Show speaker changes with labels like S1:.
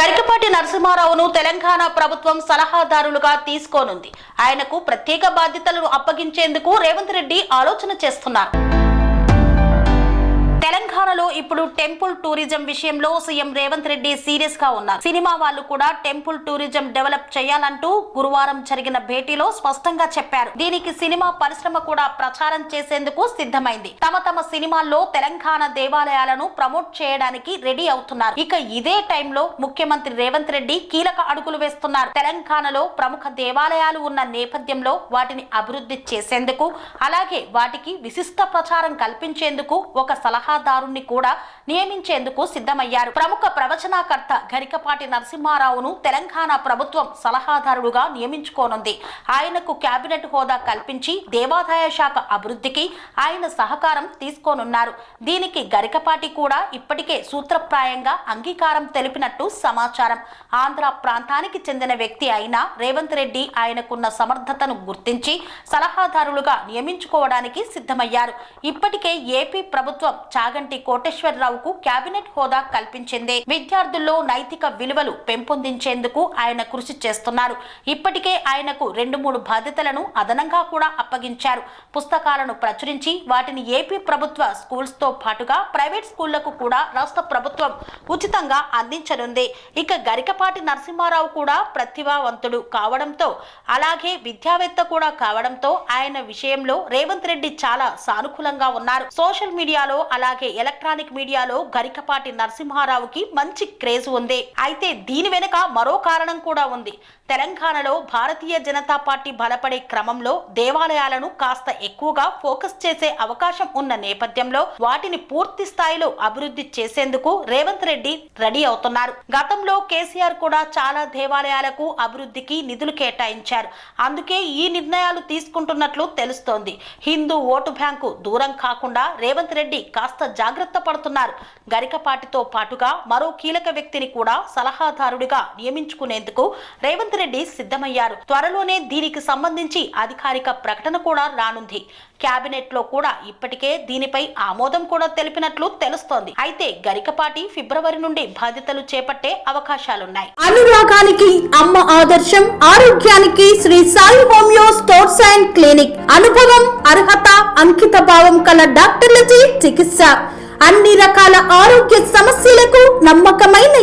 S1: గరికపాటి నరసింహారావును తెలంగాణ ప్రభుత్వం సలహాదారులుగా తీసుకోనుంది. ఆయనకు ప్రత్యేక బాధ్యతలను అప్పగించేందుకు రేవంత్ రెడ్డి ఆలోచన చేస్తున్నారు. తెలంగాణలో ఇప్పుడు టెంపుల్ టూరిజం విషయంలో సీఎం రేవంత్ రెడ్డి సీరియస్గా ఉన్నారు. సినిమా వాళ్ళు కూడా టెంపుల్ టూరిజం డెవలప్ చేయాలంటూ గురువారం జరిగిన భేటీలో స్పష్టంగా చెప్పారు. దీనికి సినిమా పరిశ్రమ కూడా ప్రచారం చేసేందుకు సిద్ధమైంది. తమ తమ సినిమాల్లో తెలంగాణ దేవాలయాలను ప్రమోట్ చేయడానికి రెడీ అవుతున్నారు. ఇక ఇదే టైంలో ముఖ్యమంత్రి రేవంత్ రెడ్డి కీలక అడుగులు వేస్తున్నారు. తెలంగాణలో ప్రముఖ దేవాలయాలు ఉన్న నేపథ్యంలో వాటిని అభివృద్ధి చేసేందుకు అలాగే వాటికి విశిష్ట ప్రచారం కల్పించేందుకు ఒక సలహా సలహాదారుణ్ణి కూడా నియమించేందుకు సిద్ధమయ్యారు. ప్రముఖ ప్రవచనకర్త గరికపాటి నరసింహారావును తెలంగాణ ప్రభుత్వం సలహాదారుడుగా నియమించుకోనుంది. ఆయనకు కేబినెట్ హోదా కల్పించి దేవాదాయ శాఖ అభివృద్ధికి ఆయన సహకారం తీసుకోనున్నారు. దీనికి గరికపాటి కూడా ఇప్పటికే సూత్రప్రాయంగా అంగీకారం తెలిపినట్టు సమాచారం. ఆంధ్ర ప్రాంతానికి చెందిన వ్యక్తి అయిన రేవంత్ రెడ్డి ఆయనకున్న సమర్థతను గుర్తించి సలహాదారులుగా నియమించుకోవడానికి సిద్ధమయ్యారు. ఇప్పటికే ఏపీ ప్రభుత్వం యాగంటి కోటేశ్వరరావుకు కేబినెట్ హోదా కల్పించింది. విద్యార్థుల్లో నైతిక విలువలు పెంపొందించేందుకు ఆయన కృషి చేస్తున్నారు. ఇప్పటికే ఆయనకు రెండు మూడు బాధ్యతలను అదనంగా కూడా అప్పగించారు. పుస్తకాలను ప్రచురించి వాటిని ఏపీ ప్రభుత్వ స్కూల్స్తో పాటుగా ప్రైవేట్ స్కూళ్ళకు కూడా రాష్ట్ర ప్రభుత్వం ఉచితంగా అందించనుంది. ఇక గరికపాటి నరసింహారావు కూడా ప్రతిభావంతుడు కావడంతో అలాగే విద్యావేత్త కూడా కావడంతో ఆయన విషయంలో రేవంత్ రెడ్డి చాలా సానుకూలంగా ఉన్నారు. సోషల్ మీడియాలో అలాగే ఎలక్ట్రానిక్ మీడియాలో గరికపాటి నరసింహారావుకి మంచి క్రేజ్ ఉంది. అయితే దీని వెనుక మరో కారణం కూడా ఉంది. తెలంగాణలో భారతీయ జనతా పార్టీ బలపడే క్రమంలో దేవాలయాలను కాస్త ఎక్కువగా ఫోకస్ చేసే అవకాశం ఉన్న నేపథ్యంలో వాటిని పూర్తి స్థాయిలో అభివృద్ధి చేసేందుకు రేవంత్ రెడ్డి రెడీ అవుతున్నారు. గతంలో కేసీఆర్ కూడా చాలా దేవాలయాలకు అభివృద్ధికి నిధులు కేటాయించారు. అందుకే ఈ నిర్ణయాలు తీసుకుంటున్నట్లు తెలుస్తోంది. హిందూ ఓటు బ్యాంకు దూరం కాకుండా రేవంత్ రెడ్డి కాస్త జాగ్రత్త పడుతున్నారు. గరికపాటితో పాటుగా మరో కీలక వ్యక్తిని కూడా సలహాదారుడిగా నియమించుకునేందుకు రేవంత్ రెడ్డి సిద్ధమయ్యారు. త్వరలోనే దీనికి సంబంధించి అధికారిక ప్రకటన కూడా రానుంది. కేబినెట్లో కూడా ఇప్పటికే దీనిపై ఆమోదం కూడా తెలిపినట్లు తెలుస్తోంది. అయితే గరికపాటి ఫిబ్రవరి నుండి బాధ్యతలు చేపట్టే అవకాశాలున్నాయి.
S2: అనురాగానికి అమ్మ ఆదర్శం ఆరోగ్యానికి Shri Sai homeo stores and clinic అనుభవం అర్హత అంకిత భావం కల డాక్టర్లచే చికిత్స. అన్ని రకాల ఆరోగ్య సమస్యలకు నమ్మకమైన